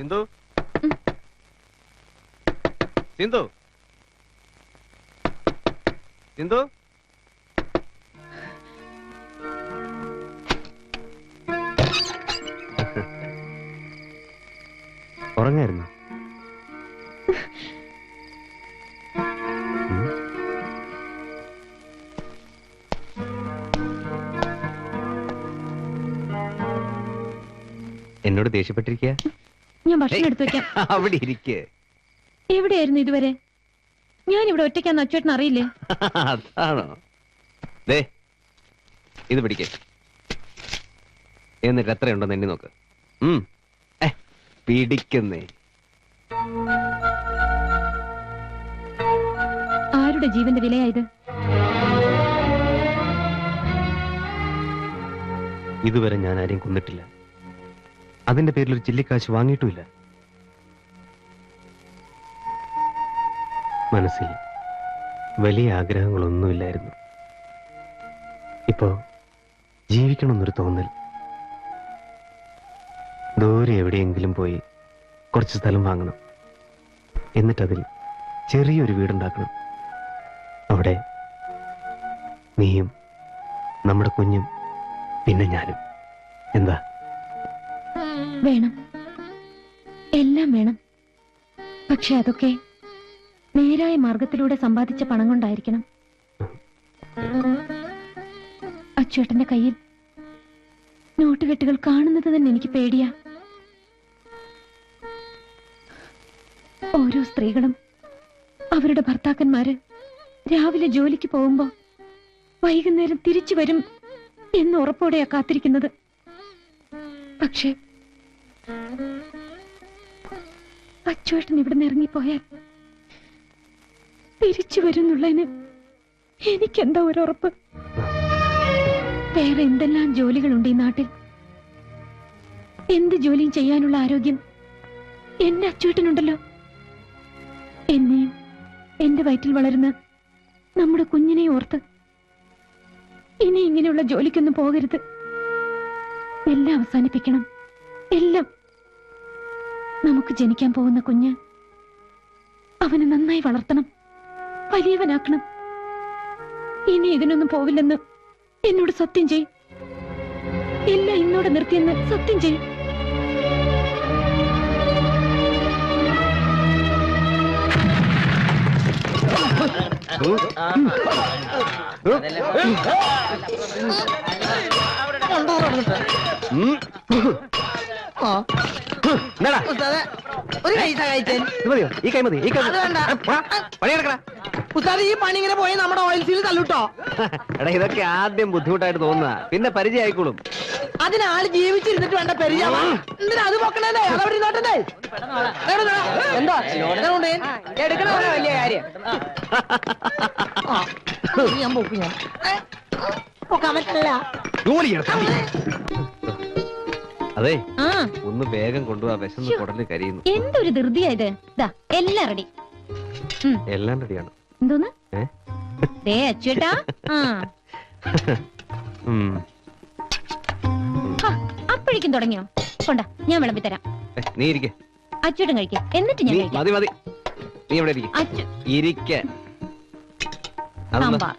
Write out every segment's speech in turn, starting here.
സിന്ധു? സിന്ധു? സിന്ധു? ഉറങ്ങായിരുന്നു? എന്നോട് ദേഷ്യപ്പെട്ടിരിക്കുക ഞാൻ ഭക്ഷണം എടുത്തു വെക്കാം. അവിടെ ഇരിക്കേ. എവിടെയായിരുന്നു ഇതുവരെ? ഞാൻ ഇവിടെ ഒറ്റയ്ക്കാന്ന് അച്ചുവേട്ടൻ അറിയില്ലേ? അതാണോ? ദേ ഇത് പിടിക്കേ. എന്നിട്ട് എത്രയുണ്ടെന്ന് എണ്ണി നോക്ക്. ഉം. ഏ, പിടിക്കുന്നേ. ആരുടെ ജീവന്റെ വിലയായത് ഇതുവരെ ഞാൻ ആരെയും കൊന്നിട്ടില്ല. അതിന്റെ പേരിൽ ഒരു ചില്ലിക്കാശ് വാങ്ങിയിട്ടുമില്ല. മനസ്സിൽ വലിയ ആഗ്രഹങ്ങളൊന്നുമില്ലായിരുന്നു. ഇപ്പോ ജീവിക്കണമെന്നൊരു തോന്നൽ. ദൂരെ എവിടെയെങ്കിലും പോയി കുറച്ച് സ്ഥലം വാങ്ങണം. എന്നിട്ടതിൽ ചെറിയൊരു വീടുണ്ടാക്കണം. അവിടെ നീയും നമ്മുടെ കുഞ്ഞും പിന്നെ ഞാനും. എന്താ? വേണം. എല്ലാം വേണം. പക്ഷെ അതൊക്കെ നേരായ മാർഗത്തിലൂടെ സമ്പാദിച്ച പണം കൊണ്ടായിരിക്കണം അച്ചുവേട്ടന്റെ കയ്യിൽ നോട്ടുകെട്ടുകൾ കാണുന്നത് തന്നെ എനിക്ക് പേടിയാ. ഓരോ സ്ത്രീകളും അവരുടെ ഭർത്താക്കന്മാര് രാവിലെ ജോലിക്ക് പോകുമ്പോ വൈകുന്നേരം തിരിച്ചു വരും എന്ന് ഉറപ്പോടെയാ കാത്തിരിക്കുന്നത്. പക്ഷേ അച്ചുവേട്ടൻ ഇവിടുന്ന് ഇറങ്ങിപ്പോയാൽ തിരിച്ചു വരുന്നുള്ളതിന് എനിക്കെന്താ ഒരു ഉറപ്പ്? വേറെ എന്തെല്ലാം ജോലികളുണ്ട് ഈ നാട്ടിൽ? എന്ത് ജോലിയും ചെയ്യാനുള്ള ആരോഗ്യം എന്റെ അച്ചുവേട്ടനുണ്ടല്ലോ. എന്നെയും എന്റെ വയറ്റിൽ വളരുന്ന നമ്മുടെ കുഞ്ഞിനെ ഓർത്ത് ഇനി ഇങ്ങനെയുള്ള ജോലിക്കൊന്നും പോകരുത്. എല്ലാം അവസാനിപ്പിക്കണം. എല്ലാം നമുക്ക് ജനിക്കാൻ പോകുന്ന കുഞ്ഞ് അവനെ നന്നായി വളർത്തണം വലിയവനാക്കണം. ഇനി ഇതിനൊന്നും പോവില്ലെന്ന് എന്നോട് സത്യം ചെയ് ഇല്ല ഇന്നോട് നിർത്തിയെന്ന് സത്യം ചെയ് ഉം. ഒരു കൈ സഹായിച്ചേൻ ഈ കൈ മതി ഈ കൈ മതി. അത് വേണ്ട. ആ, ഉസ്താദ് ഈ പണി ഇങ്ങനെ പോയി നമ്മുടെ ഓയിൽ സീൽ എടാ ഇതൊക്കെ ആദ്യം ബുദ്ധിമുട്ടായിട്ട് തോന്നുക പിന്നെ പരിചയമായിക്കോളും അതിനാൾ ജീവിച്ചിരുന്നിട്ട് വേണ്ട പെരിയാവാ എന്തിനാ അത് പൊക്കണേ അതവിടെ ഇരുന്നോട്ടെ എന്താ? എടുക്കണോ വലിയ കാര്യം? ആ, ഞാൻ പൊക്കും ഞാൻ. ഏ, പൊക്കാൻ പറ്റില്ല. ജോലി എടുക്കാം. അതെ. ആ. ഒന്ന് വേഗം കൊണ്ടുപോവാ വിശന്ന് കരിയുന്നു. എന്തൊരു ധൃതിയാ ഇത്. ദാ എല്ലാം റെഡി എല്ലാം റെഡിയാണ് എന്തോന്ന്? ഏ? ദേ അച്ചുവേട്ടാ. ആ. ഉം. ഹാ, അപ്പോഴേക്കും തുടങ്ങിയോ? കൊണ്ട ഞാൻ വിളമ്പി തരാം. ഏ, നീ ഇരിക്കെ. അച്ചുവേട്ടൻ കഴിക്കും. എന്നിട്ട് ഞാൻ നീ കഴിക്കാം. മതി മതി. നീ ഇവിടെ ഇരിക്കെ. അച്ചു. ഇരിക്ക. അതൊന്ന് സാമ്പാർ.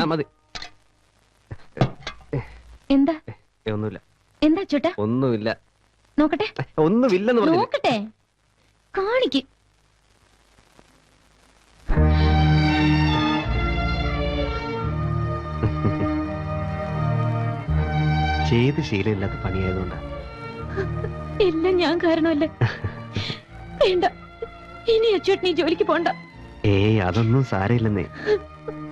ആ മതി. എന്താ? ഒന്നുമില്ല. എന്താ ഒന്നുമില്ല. നോക്കട്ടെ. ഏ, ഒന്നുമില്ലെന്ന് പറഞ്ഞു നോക്കട്ടെ. കാണിക്ക്. ചെയ്ത് ശീലമില്ലാത്ത പണിയായതുകൊണ്ട്. എല്ലാം ഞാൻ കാരണമല്ലേ. വേണ്ട. ഇനി അച്ചുവേട്ടൻ നീ ജോലിക്ക് പോണ്ട. ഏയ് അതൊന്നും സാരമില്ലെന്നേ.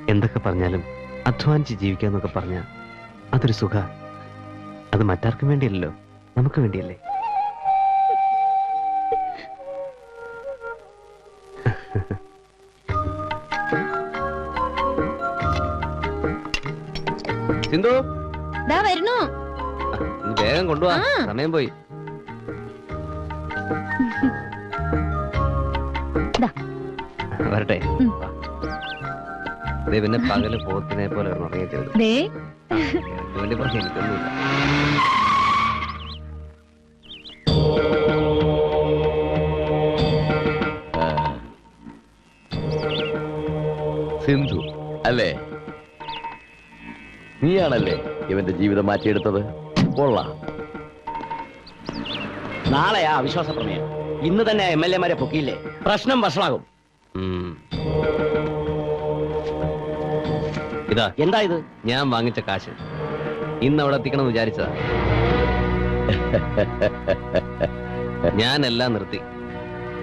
എന്തൊക്കെ പറഞ്ഞാലും അധ്വാനിച്ച് ജീവിക്കാന്നൊക്കെ പറഞ്ഞ അതൊരു സുഖ. അത് മറ്റാർക്കും വേണ്ടിയല്ലോ നമുക്ക് വേണ്ടിയല്ലേ? സിന്ധു? ദാ വരുന്നു. വേഗം കൊണ്ടുപോവാ. സമയം പോയി. വരട്ടെ. ദേ പിന്നെ പകൽ പോത്തിനെ പോലെ ഉറങ്ങിയത് വലിയ അല്ലേ? നീയാണല്ലേ ഇവന്റെ ജീവിതം മാറ്റിയെടുത്തത്? കൊള്ളാം. നാളെയാ അവിശ്വാസ പ്രമേയം. ഇന്ന് തന്നെ എം എൽ എമാരെ പൊക്കിയില്ലേ? പ്രശ്നം വഷളാകും. ഇതാ എന്താ ഇത്? ഞാൻ വാങ്ങിച്ച കാശ്. ഇന്ന് അവിടെ എത്തിക്കണം വിചാരിച്ചതാ. ഞാൻ എല്ലാം നിർത്തി.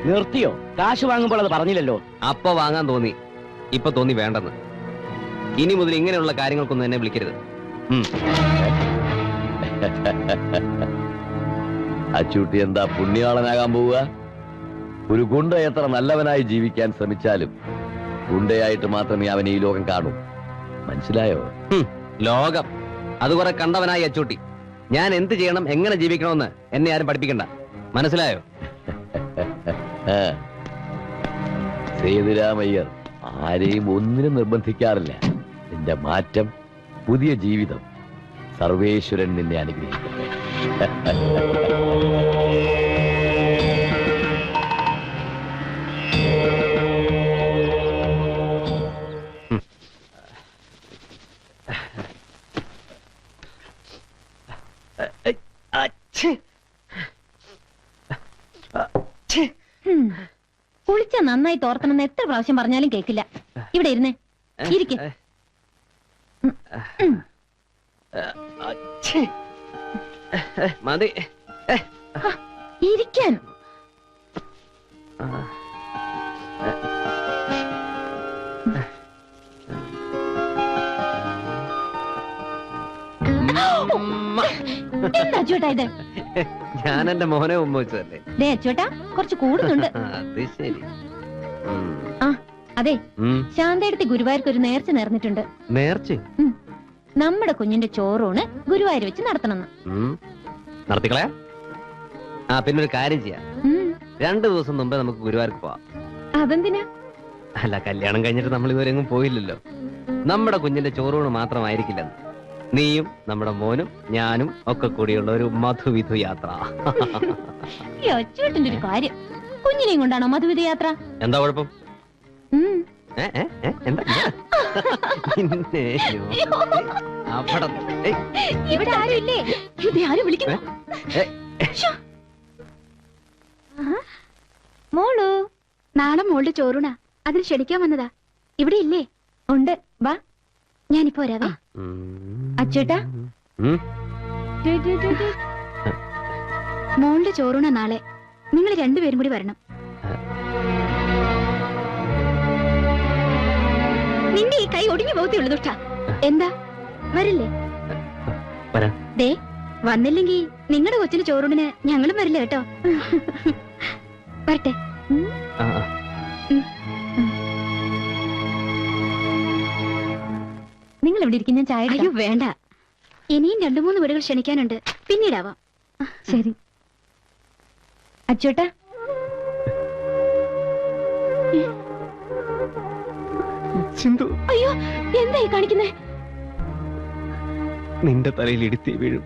നിർത്തിയോ? കാശ് വാങ്ങുമ്പോൾ അത് പറഞ്ഞില്ലല്ലോ. അപ്പൊ വാങ്ങാൻ തോന്നി. ഇപ്പൊ തോന്നി വേണ്ടെന്ന്. ഇനി മുതൽ ഇങ്ങനെയുള്ള കാര്യങ്ങൾക്കൊന്നും എന്നെ വിളിക്കരുത്. അച്ചൂട്ടി എന്താ പുണ്യാളനാകാൻ പോവുക? ഒരു ഗുണ്ട എത്ര നല്ലവനായി ജീവിക്കാൻ ശ്രമിച്ചാലും ഗുണ്ടയായിട്ട് മാത്രമേ അവൻ ഈ ലോകം കാണൂ. മനസ്സിലായോ? ലോകം. അത് കുറെ കണ്ടവനായി അച്ചൂട്ടി. ഞാൻ എന്ത് ചെയ്യണം എങ്ങനെ ജീവിക്കണമെന്ന് എന്നെ ആരും പഠിപ്പിക്കണ്ട. മനസ്സിലായോ. സേതുരാമയ്യർ ആരെയും ഒന്നിനും നിർബന്ധിക്കാറില്ല. നിന്റെ മാറ്റം പുതിയ ജീവിതം. സർവേശ്വരൻ നിന്നെ അനുഗ്രഹിക്കട്ടെ. നന്നായി തോർത്തണമെന്ന് എത്ര പ്രാവശ്യം പറഞ്ഞാലും കേക്കില്ല ഇവിടെ ഇരുന്നേ ഇരിക്കെ. മതി. ഇരിക്കാൻ. എന്താ ഇത്? ഞാൻ എന്റെ മോനെ ഉമ്മ വെച്ചതല്ലേ? ദേ അച്ചോട്ടാ കുറച്ച് കൂടുന്നുണ്ട്. അത് ശരി. ആ അതെ. ശാന്തയെടുത്ത് ഗുരുവായൂർക്ക് ഒരു നേർച്ച നേർന്നിട്ടുണ്ട്. നേർച്ച? നമ്മുടെ കുഞ്ഞിന്റെ ചോറൂണ് ഗുരുവായൂർ വെച്ച് നടത്തണം നടത്തിക്കളെ ആ പിന്നെ ഒരു കാര്യം ചെയ്യാം. രണ്ടു ദിവസം മുമ്പേ നമുക്ക് ഗുരുവായൂർക്ക് പോവാം. അതെന്തിനാ? അല്ല കല്യാണം കഴിഞ്ഞിട്ട് നമ്മൾ ഇതുവരെ എങ്ങും പോയില്ലല്ലോ. നമ്മുടെ കുഞ്ഞിന്റെ ചോറൂണ് മാത്രമായിരിക്കില്ലെന്ന്. നീയും നമ്മുടെ മോനും ഞാനും ഒക്കെ കൂടിയുള്ള ഒരു മധുവിധു യാത്ര. ഒരു കാര്യം. കുഞ്ഞിനെയും കൊണ്ടാണോ മധുവിധ യാത്ര എന്താ കുഴപ്പം ഇവിടെ ആരും ഇല്ലേ? ഇത് ആരും വിളിക്കുന്നു. മോളു നാളെ മോളുടെ ചോറൂണ. അതിന് ക്ഷണിക്കാൻ വന്നതാ. ഇവിടെ ഇല്ലേ? ഉണ്ട്. വാ. ഞാനിപ്പോ വരാവേ. അച്ചേട്ടാ. മോളുടെ ചോറൂണ നാളെ. നിങ്ങൾ രണ്ടുപേരും കൂടി വരണം. നിന്റെ ഈ കൈ ഒടിഞ്ഞു പോകത്തേ ഉള്ളൂ ദുഷ്ട. എന്താ? വരില്ലേ? വരാം. ദേ വന്നില്ലെങ്കി നിങ്ങളുടെ കൊച്ചിന് ചോറൂണിന് ഞങ്ങളും വരില്ല കേട്ടോ? വരട്ടെ. ആ, ആ. നിങ്ങൾ ഇവിടെ ഇരിക്കും ഞാൻ ചായ അയ്യോ. വേണ്ട. ഇനിയും രണ്ടു മൂന്ന് വീടുകൾ ക്ഷണിക്കാനുണ്ട്. പിന്നീടാവാം. ശരി. അച്ചോട്ടാ. സിന്ധു. അയ്യോ എന്തായി കാണിക്കുന്നേ? നിന്റെ തലയിൽ ഇടുത്തി വീഴും.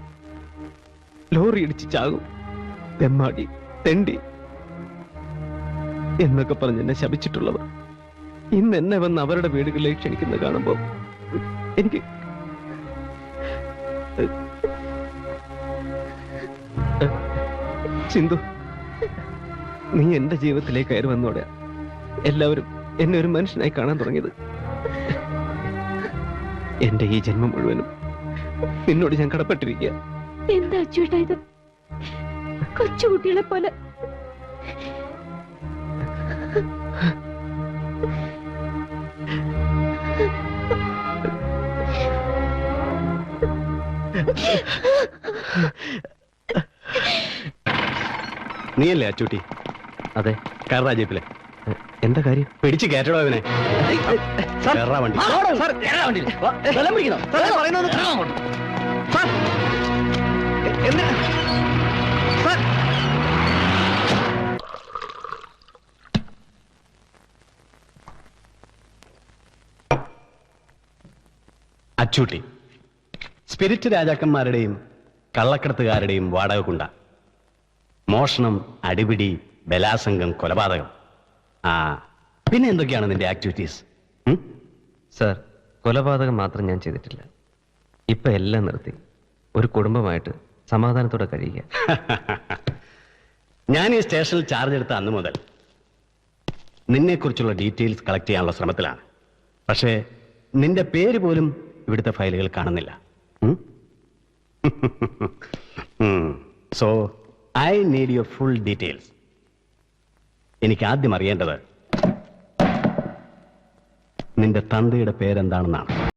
ലോറി ഇടിച്ച് ചാകും. തെമ്മാടി തെണ്ടി എന്നൊക്കെ പറഞ്ഞ് എന്നെ ശപിച്ചിട്ടുള്ളവർ. ഇന്ന് എന്നെ വന്ന് അവരുടെ വീടുകളിലേക്ക് ക്ഷണിക്കുന്നത് കാണുമ്പോ എനിക്ക് സിന്ധു. നീ എന്റെ ജീവിതത്തിലേക്ക് കയറി വന്നോടെ. എല്ലാവരും എന്നെ ഒരു മനുഷ്യനായി കാണാൻ തുടങ്ങിയത്. എന്റെ ഈ ജന്മം മുഴുവനും നിന്നോട് ഞാൻ കടപ്പെട്ടിരിക്കുക. എന്താ അച്ചോട്ടാ ഇത്? കൊച്ചുകുട്ടികളെ പോലെ. നീയല്ലേ അച്ചൂട്ടി? അതെ കയറാ ജീപ്പിലെ എന്താ കാര്യം? പിടിച്ച് കയറ്റടോ അവനെ കയറാ വണ്ടി? അച്ചൂട്ടി. സ്പിരിറ്റ് രാജാക്കന്മാരുടെയും കള്ളക്കടത്തുകാരുടെയും വാടക കുണ്ട മോഷണം അടിപിടി ബലാസംഗം കൊലപാതകം. ആ പിന്നെ എന്തൊക്കെയാണ് നിന്റെ ആക്ടിവിറ്റീസ് സർ കൊലപാതകം മാത്രം ഞാൻ ചെയ്തിട്ടില്ല. ഇപ്പൊ എല്ലാം നിർത്തി. ഒരു കുടുംബമായിട്ട് സമാധാനത്തോടെ കഴിയുക. ഞാൻ ഈ സ്റ്റേഷനിൽ ചാർജ് എടുത്ത അന്ന് മുതൽ നിന്നെക്കുറിച്ചുള്ള ഡീറ്റെയിൽസ് കളക്ട് ചെയ്യാനുള്ള ശ്രമത്തിലാണ്. പക്ഷേ നിന്റെ പേര് പോലും ഇവിടുത്തെ ഫയലുകൾ കാണുന്നില്ല. So I need your full details എനിക്ക് ആദ്യം അറിയേണ്ടത് നിന്റെ തന്തയുടെ പേരെന്താണെന്നാണ്.